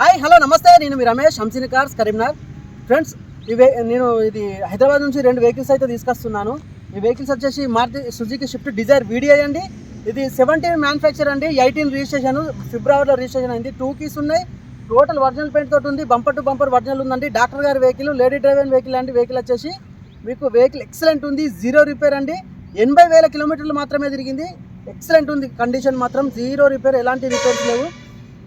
Hi hello నమస్తే. నేను మీ రమేష్ హంసిని కార్స్ కరీంనగర్ ఫ్రెండ్స్ ఇవే నేను ఇది హైదరాబాద్ నుంచి రెండు వెహికల్స్ అయితే తీసుకొస్తున్నాను. ఈ వెహికల్స్ వచ్చేసి Maruti Suzuki Swift Dzire video అండి. ఇది సెవెంటీన్ మ్యానుఫ్యాక్చర్ అండి. ఎయిటీన్ రిజిస్ట్రేషన్ ఫిబ్రవరిలో రిజిస్ట్రేషన్ అయింది. టూ కీస్ ఉన్నాయి. టోటల్ ఒరిజినల్ పెయింట్ తోటి ఉంది. బంపర్ టు బంపర్ ఒరిజినల్ ఉందండి. డాక్టర్ గారి వెహికల్ లేడీ డ్రైవర్ వెహికల్ అండి వెహికల్ వచ్చేసి మీకు వెహికల్ ఎక్సలెంట్ ఉంది. జీరో రిపేర్ అండి. ఎనభై వేల కిలోమీటర్లు మాత్రమే తిరిగింది. ఎక్సలెంట్ ఉంది. కండిషన్ మాత్రం జీరో రిపేర్ ఎలాంటి రిపేర్స్ లేవు.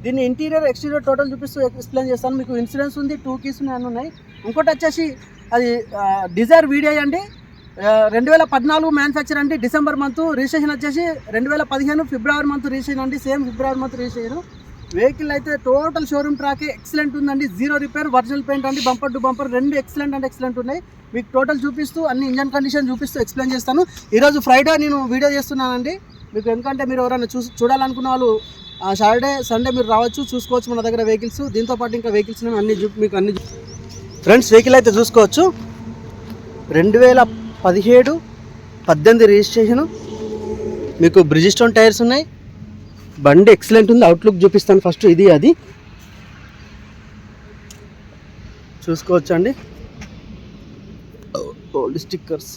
దీన్ని ఇంటీరియర్ ఎక్స్టీరియర్ టోటల్ చూపిస్తూ ఎక్స్ప్లెయిన్ చేస్తాను. మీకు ఇన్సూరెన్స్ ఉంది టూ కీస్ ఉన్నాయి ఉన్నాయి. ఇంకోటి వచ్చేసి అది డిజైర్ వీడియో అండి. రెండు వేల పద్నాలుగు మ్యానుఫ్యాక్చర్ అండి డిసెంబర్ మంత్ రిజిస్ట్రేషన్ వచ్చేసి రెండు వేల పదిహేను ఫిబ్రవరి మంత్ రిజిస్ట్రేషన్ అండి. సేమ్ ఫిబ్రవరి మంత్ రిజిస్ట్రేషన్ వెహికల్ అయితే టోటల్ షోరూమ్ ట్రాకే ఎక్సలెంట్ ఉందండి. జీరో రిపేర్ ఒరిజినల్ పెయింట్ అండి. బంపర్ టు బంపర్ రెండు ఎక్సలెంట్ అంటే ఎక్సలెంట్ ఉన్నాయి. మీకు టోటల్ చూపిస్తూ అన్ని ఇంజన్ కండిషన్ చూపిస్తూ ఎక్స్ప్లెయిన్ చేస్తాను. ఈరోజు ఫ్రైడే నేను వీడియో చేస్తున్నానండి. మీకు ఎందుకంటే మీరు ఎవరైనా చూ చూడాలనుకున్న వాళ్ళు సాటర్డే సండే మీరు రావచ్చు చూసుకోవచ్చు మన దగ్గర వెహికల్స్ దీంతో పాటు ఇంకా వెహికల్స్ అన్ని మీకు అన్ని ఫ్రెండ్స్ వెహికల్ అయితే చూసుకోవచ్చు. రెండు వేల పదిహేడు పద్దెనిమిది రిజిస్ట్రేషను. మీకు బ్రిజిస్టోన్ టైర్స్ ఉన్నాయి. బండి ఎక్సలెంట్ ఉంది. అవుట్లుక్ చూపిస్తాను ఫస్ట్ ఇది అది. చూసుకోవచ్చు అండి ఓల్డ్ స్టిక్కర్స్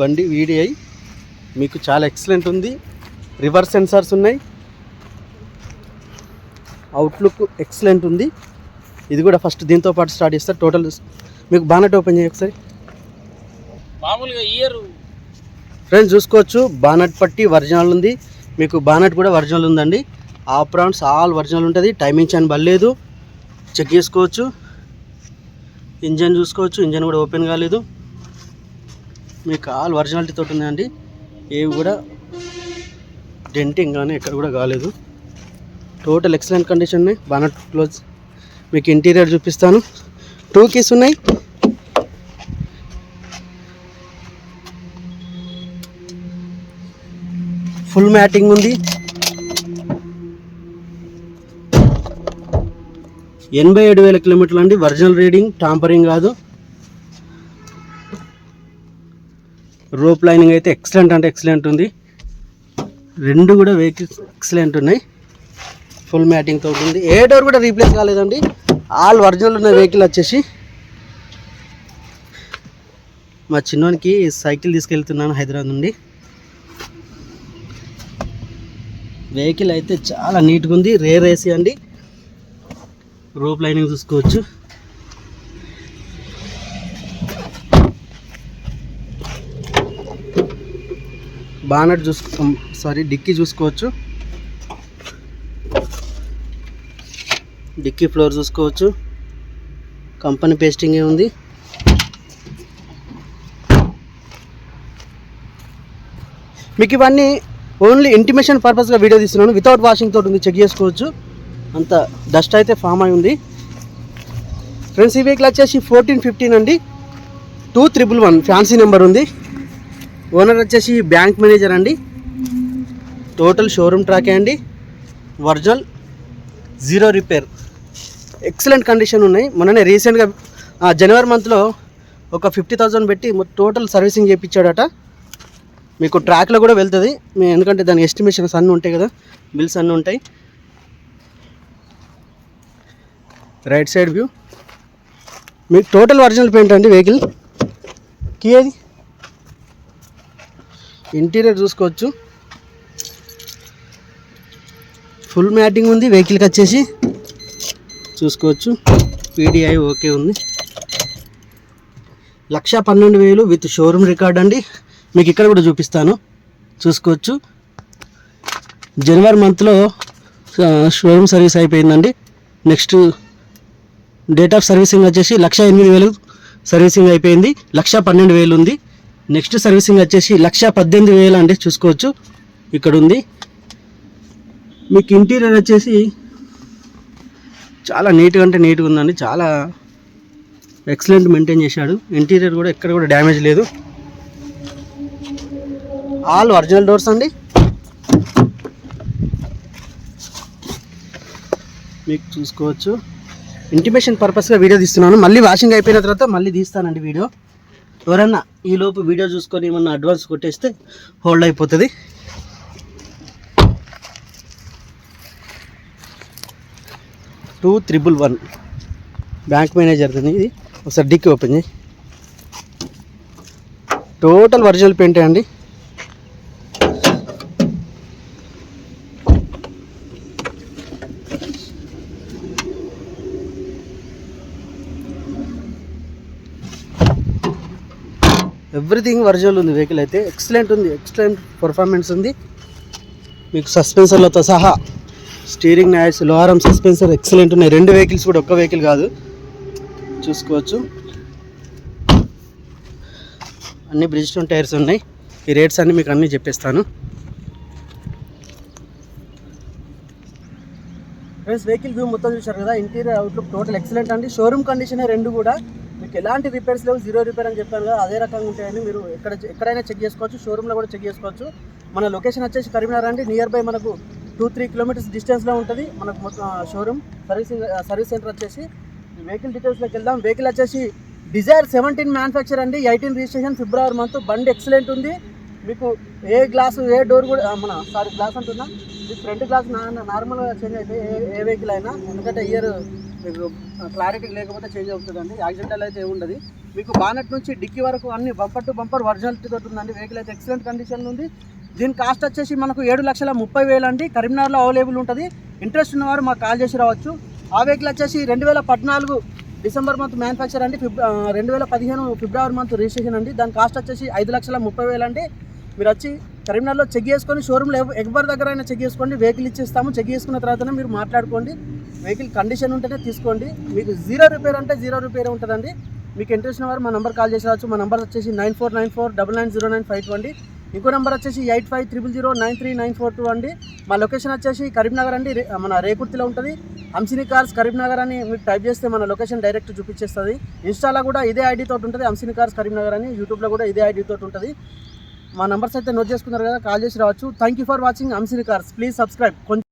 బండి వీడిఐ మీకు చాలా ఎక్సలెంట్ ఉంది. రివర్స్ సెన్సార్స్ ఉన్నాయి. అవుట్లుక్ ఎక్సలెంట్ ఉంది. ఇది కూడా ఫస్ట్ దీంతో పాటు స్టార్ట్ చేస్తారు టోటల్ మీకు బానట్ ఓపెన్ చేయ ఒకసారి. మామూలుగా ఇయర్ ఫ్రెండ్స్ చూసుకోవచ్చు. బానట్ పట్టి ఒరిజినల్ ఉంది. మీకు బానట్ కూడా ఒరిజినల్ ఉందండి. ఆప్రాన్స్ ఆల్ ఒరిజినల్ ఉంటుంది. టైమింగ్ చాన్ బలేదు చెక్ చేసుకోవచ్చు. ఇంజన్ చూసుకోవచ్చు. ఇంజన్ కూడా ఓపెన్ కాలేదు. మీకు ఆల్ ఒరిజినాలిటీ తోటి ఉందండి. ఏవి కూడా డెంటింగ్ కానీ ఎక్కడ కూడా కాలేదు. టోటల్ ఎక్సలెంట్ కండిషన్ ఉన్నాయి. బానట్ క్లోజ్ మీకు ఇంటీరియర్ చూపిస్తాను. టూ కీస్ ఉన్నాయి. ఫుల్ మ్యాటింగ్ ఉంది. ఎనభై ఏడు వేల కిలోమీటర్లు అండి. ఒరిజినల్ రీడింగ్ టాంపరింగ్ కాదు. రోప్ లైనింగ్ అయితే ఎక్సలెంట్ అంటే ఎక్సలెంట్ ఉంది. రెండు కూడా వెహికల్స్ ఎక్సలెంట్ ఉన్నాయి. ఫుల్ మ్యాటింగ్ తోటి ఉంది. ఏ డోర్ కూడా రీప్లేస్ కాలేదండి. ఆల్ ఒరిజినల్ ఉన్న వెహికల్ వచ్చేసి మా చిన్నోనికి సైకిల్ తీసుకెళ్తున్నాను హైదరాబాద్ నుండి. వెహికల్ అయితే చాలా నీట్గా ఉంది. రేర్ ఏసీ అండి. రోప్ లైనింగ్ చూసుకోవచ్చు. బానట్ చూసుకో సారీ డిక్కీ చూసుకోవచ్చు. డిక్కీ ఫ్లోర్ చూసుకోవచ్చు. కంపెనీ పేస్టింగ్ ఉంది. మీకు ఇవన్నీ ఓన్లీ ఇంటిమేషన్ పర్పస్గా వీడియో తీస్తున్నాను. వితౌట్ వాషింగ్ తోటి ఉంది చెక్ చేసుకోవచ్చు. అంత డస్ట్ అయితే ఫామ్ అయి ఉంది. ఫ్రెండ్స్ ఈ వెహికల్ వచ్చేసి ఫోర్టీన్ ఫిఫ్టీన్ అండి. Two triple one fancy number ఉంది. ఓనర్ వచ్చేసి బ్యాంక్ మేనేజర్ అండి. టోటల్ షోరూమ్ ట్రాకే అండి. Original zero repair. Excellent condition ఉన్నాయి. మొన్ననే రీసెంట్గా జనవరి మంత్లో ఒక ఫిఫ్టీ థౌజండ్ పెట్టి టోటల్ సర్వీసింగ్ చేయించాడట మీకు ట్రాక్లో కూడా వెళ్తుంది. మీ ఎందుకంటే దాని ఎస్టిమేషన్స్ అన్నీ ఉంటాయి కదా. బిల్స్ అన్నీ ఉంటాయి. Right side view. మీకు టోటల్ ఒరిజినల్ పెయింట్ అండి వెహికల్. కీ అది ఇంటీరియర్ చూసుకోవచ్చు. ఫుల్ మ్యాటింగ్ ఉంది వెహికల్కి వచ్చేసి చూసుకోవచ్చు. పీడిఐ ఓకే ఉంది. లక్ష పన్నెండు వేలు విత్ షోరూమ్ రికార్డ్ అండి. మీకు ఇక్కడ కూడా చూపిస్తాను. చూసుకోవచ్చు. జనవరి మంత్లో షోరూమ్ సర్వీస్ అయిపోయిందండి. నెక్స్ట్ డేట్ ఆఫ్ సర్వీసింగ్ వచ్చేసి లక్ష ఎనిమిది వేలు సర్వీసింగ్ అయిపోయింది. లక్ష పన్నెండు వేలు ఉంది. నెక్స్ట్ సర్వీసింగ్ వచ్చేసి లక్ష పద్దెనిమిది వేలు అండి చూసుకోవచ్చు. ఇక్కడ ఉంది మీకు ఇంటీరియర్ వచ్చేసి చాలా నీట్గా అంటే నీట్గా ఉందండి. చాలా ఎక్సలెంట్ మెయింటైన్ చేశాడు. ఇంటీరియర్ కూడా ఎక్కడ కూడా డ్యామేజ్ లేదు. ఆల్ ఒరిజినల్ డోర్స్ అండి. మీకు చూసుకోవచ్చు. ఇంటిమేషన్ పర్పస్గా వీడియో తీస్తున్నాను. మళ్ళీ వాషింగ్ అయిపోయిన తర్వాత మళ్ళీ తీస్తానండి వీడియో. ఎవరన్నా ఈ లోపు వీడియో చూసుకొని ఏమన్నా అడ్వాన్స్ కొట్టేస్తే హోల్డ్ అయిపోతుంది. Two triple one bank manager ఇది. ఒకసారి డిక్కి ఓపెన్ చేయి. టోటల్ ఒరిజినల్ పెయింటే అండి? ఎవ్రీథింగ్ వర్జువల్ ఉంది వెహికల్ అయితే. ఎక్సలెంట్ ఉంది ఎక్సలెంట్ పర్ఫార్మెన్స్ ఉంది. మీకు సస్పెన్సర్లతో సహా స్టీరింగ్ నాయిస్ లోహారం సస్పెన్సర్ ఎక్సలెంట్ ఉన్నాయి. రెండు వెహికల్స్ కూడా ఒక్క వెహికల్ కాదు. చూసుకోవచ్చు. అన్ని బ్రిజ్స్టోన్ టైర్స్ ఉన్నాయి. ఈ రేట్స్ అన్నీ మీకు అన్నీ చెప్పేస్తాను. ఫ్రెండ్స్ వెహికల్ వ్యూ మొత్తం చూశారు కదా? ఇంటీరియర్ అవుట్లుక్ టోటల్ ఎక్సలెంట్ అండి. షోరూమ్ కండిషన్ రెండు కూడా. మీకు ఎలాంటి రిపేర్స్ లేవు జీరో రిపేర్ అని చెప్పాను కదా అదే రకంగా ఉంటాయని మీరు ఎక్కడ ఎక్కడైనా చెక్ చేసుకోవచ్చు షోరూమ్లో కూడా చెక్ చేసుకోవచ్చు. మన లొకేషన్ వచ్చేసి కరీంనగర్ అండి. నియర్ బై మనకు టూ త్రీ కిలోమీటర్స్ డిస్టెన్స్లో ఉంటుంది మనకు మొత్తం షోరూమ్ సర్వీసింగ్ సర్వీస్ సెంటర్ వచ్చేసి వెహికల్ డీటెయిల్స్లోకి వెళ్దాం. వెహికల్ వచ్చేసి డిజైర్ సెవెంటీన్ మ్యానుఫ్యాక్చర్ అండి. ఎయిటీన్ రిజిస్ట్రేషన్ ఫిబ్రవరి మంత్ బండి ఎక్సలెంట్ ఉంది. మీకు ఏ గ్లాసు ఏ డోర్ కూడా మన సారీ గ్లాస్ అంటున్నా. ఈ ఫ్రంట్ గ్లాస్ నార్మల్గా చేంజ్ అయితే ఏ ఏ వెహికల్ అయినా ఎందుకంటే ఇయర్ మీకు క్లారిటీ లేకపోతే చేంజ్ అవుతుందండి. యాక్సిడెంటల్ అయితే ఏముండదు మీకు బానెట్ నుంచి డిక్కీ వరకు అన్ని బంపర్ టు బంపర్ ఒరిజినాలిటీ తోటి ఉందండి. వెహికల్ అయితే ఎక్సలెంట్ కండిషన్లో ఉంది. దీని కాస్ట్ వచ్చేసి మనకు ఏడు లక్షల ముప్పై వేలు అండి. కరీంనగర్లో అవైలబుల్ ఉంటుంది. ఇంట్రెస్ట్ ఉన్నవారు మాకు కాల్ చేసి రావచ్చు. ఆ వెహికల్ వచ్చేసి రెండు వేల పద్నాలుగు డిసెంబర్ మంత్ మ్యానుఫ్యాక్చర్ అండి. ఫిబ్ రెండు వేల పదిహేను ఫిబ్రవరి మంత్ రిజిస్ట్రేషన్ అండి. దాని కాస్ట్ వచ్చేసి ఐదు లక్షల ముప్పై వేలు అండి. మీరు వచ్చి కరీంనగర్లో చెక్ చేసుకొని షోరూమ్లో ఎవరి దగ్గర అయినా చెక్ చేసుకోండి వెహికల్ ఇచ్చేస్తాము చెక్ చేసుకున్న తర్వాతనే మీరు మాట్లాడుకోండి వెహికల్ కండిషన్ ఉంటేనే తీసుకోండి. మీకు జీరో రిపేర్ అంటే జీరో రిపేర్ ఉంటుందండి. మీకు ఇంట్రెస్ట్ ఉన్న వారు మా నెంబర్ కాల్ చేసి రావచ్చు. మా నెంబర్ వచ్చేసి nine four nine four double nine zero nine five two అండి. ఇంకో నెంబర్ వచ్చేసి eight five triple zero nine three nine four two అండి. మా లొకేషన్ వచ్చేసి కరీంనగర్ అండి. రే- మన రేకుర్తిలో ఉంటుంది. హంసిని కార్స్ కరీంనగర్ అని మీకు టైప్ చేస్తే మన లొకేషన్ డైరెక్ట్ చూపించేస్తుంది ఇన్స్టాలో కూడా ఇదే ఐడి తోటి ఉంటుంది. హంసిని కార్స్ కరీంనగర్ అని యూట్యూబ్లో కూడా ఇదే ఐడి తోటి ఉంటుంది. మా నంబర్స్ అయితే నోట్ చేసుకున్నారు కదా కాల్ చేసి రావచ్చు. Thank you for watching Amshi cars please subscribe కొంచెం